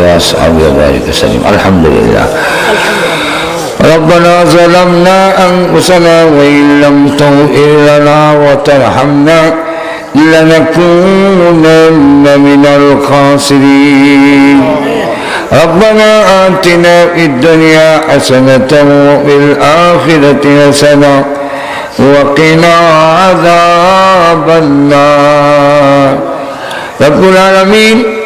وأصحابه وبارك وسلم الحمد لله. ربنا ظلمنا أنفسنا وإن لم تغفر لنا وترحمنا لنكونن من الخاسرين. ربنا آتنا في الدنيا حسنة وفي الآخرة حسنة وقنا عذاب النار. رب العالمين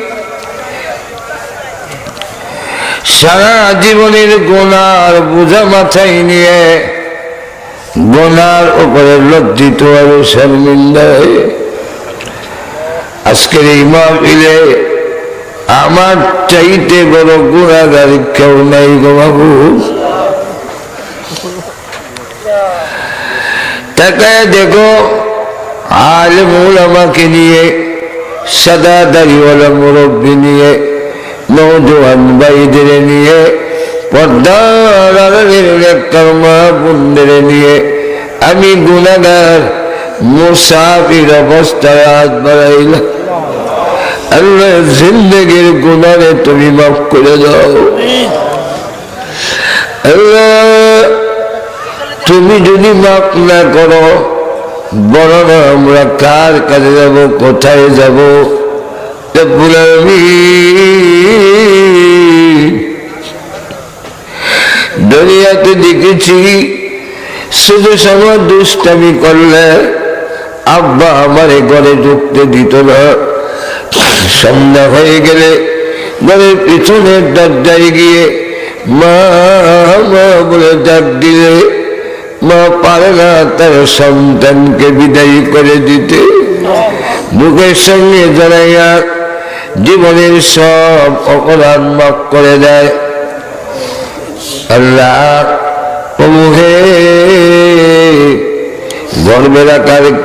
সারা জীবনের গোনার বোঝা মাথায় নিয়ে গোনার উপরে লজ্জিত আর শর্মিন্দা হয়ে আজকের এই মাহফিলে আমার চাইতে বড় গুণাগার কেউ নাই গো বাবু। তাকায় দেখো আলমুল আমাকে নিয়ে, সাদা দাড়িওয়ালা মুরব্বী নিয়ে নৌজওয়ান ভাইদের নিয়ে পর্দার কর্মা বন্ধের নিয়ে, আমি গুণাগার মুসাফির অবস্থায় হাত বাড়াইলাম। আল্লাহ জিন্দগির গুণারে তুমি মাফ করে দাও। আল্লাহ, তুমি যদি মাফ না করো বড় আমরা কার কাছে যাব, কোথায় যাব? আলামিন। দুনিয়াতে দেখেছি, শুধু সময় দুষ্টামি করলে আব্বা আমারে ঘরে ঢুকতে দিত না। সন্ধ্যা হয়ে গেলে ঘরের পিছনের দরজায় গিয়ে মা মা বলে ডাক দিলে, মা পারে না তার সন্তানকে বিদায়ী করে দিতে। বুকের সঙ্গে জড়াইয়া জীবনের সব অপরাধ মাফ করে দেয়। আল্লাহ প্রভুহে গর্বে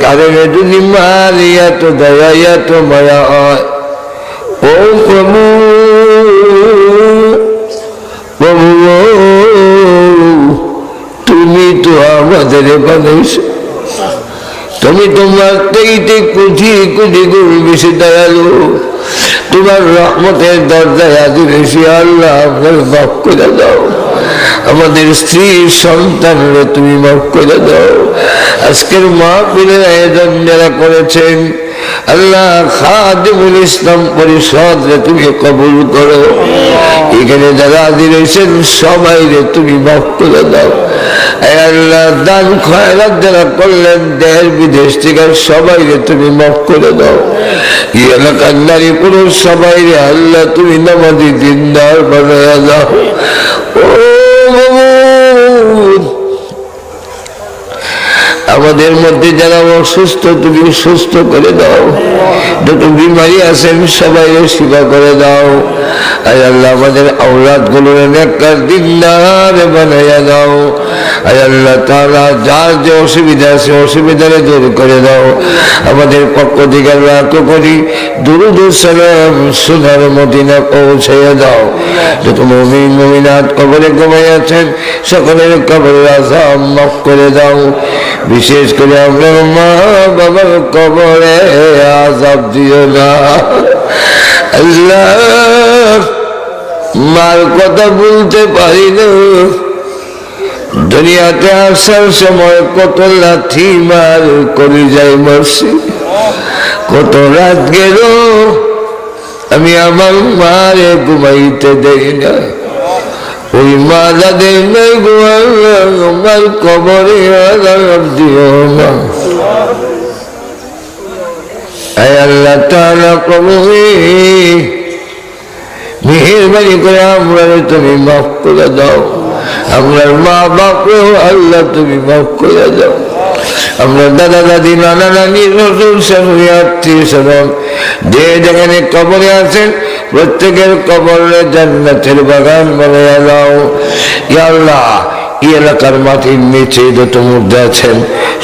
কারণে যদি মারিয়া তো দয়া তো মায়া হয়। ও প্রভু প্রভু, তুমি তো আমাদের মানুষ। তুমি তোমার তেইতে কুঠি কুঠি গুরু বেশি দয়ালু। তোমার রহমতের দরজায় হাজির এসে আল্লাহ আপনার মাফ দাও। আমাদের স্ত্রী সন্তানরা তুমি মাফ দাও। আজকের মা পিলের আয়োজন যারা করেছেন, আল্লাহ খাদিমুল ইসলাম পরিষদ রে তুমি কবুল করো। এখানে যারা হাজির হয়েছেন সবাই রে তুমি মাফ দাও। দান খয়রাত যারা করলেন, দেশ বিদেশ থেকে সবাই রে তুমি মাফ করে দাও। এলাকার নারী পুরুষ সবাই রে, আল্লাহ তুমি নামাজি দিনদার বানায়া দাও। ও আমাদের মধ্যে যারা অসুস্থ, তুমি সুস্থ করে দাও। যত বিমারি আছেন, সবাই সেবা করে দাও। আর আল্লাহ, আমাদের আওলাদগুলো নেকার দিনদার বানাইয়া দাও। আল্লাহ যার যে অসুবিধা আছে অসুবিধারে দূর করে দাও। আমাদের পক্ষ থেকে তো করি দুরুদ সালাম সোনার মদিনা পৌঁছাইয়া দাও। যত মমিন, মমিনাত কবরে আছেন, সকলের কবরের আসাম মাফ করে দাও। বিশেষ করে আপনার মা বাবার কবরে আজাব দিও না। আল্লাহ, মার কথা বলতে পারি না। দুনিয়াতে আসার সময় কত লাথি মার করে যাই মরছি। কত রাত গেল, আমি আমার মারে ঘুমাইতে দেই না ওই মা যাদের নেই আমার কবরে আজাব দিও না। আল্লাহ তাআলা কবরে, মেহেরবানি করে আমরা তুমি মাফ করে দাও। আপনার মা বাপেও আল্লাহ তুমি মাফ করে দাও। আমরা দাদা দাদি, নানা নানি রসুল স্বামী আত্মীয় স্বজন, যে যেখানে কবরে আছেন, প্রত্যেকের কবরে জান্নাতের বাগান বানিয়ে দাও। ইয়া আল্লাহ, এই এলাকার মাটির নিচে যত মধ্যে আছেন,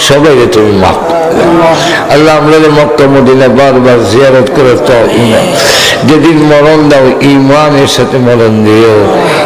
সবাই তুমি মাফ। আল্লাহ আমরা যে মক্কা মদিনা বারবার জিয়ারত করে তো যেদিন মরণ দাও ইমানের সাথে মরণ দিও।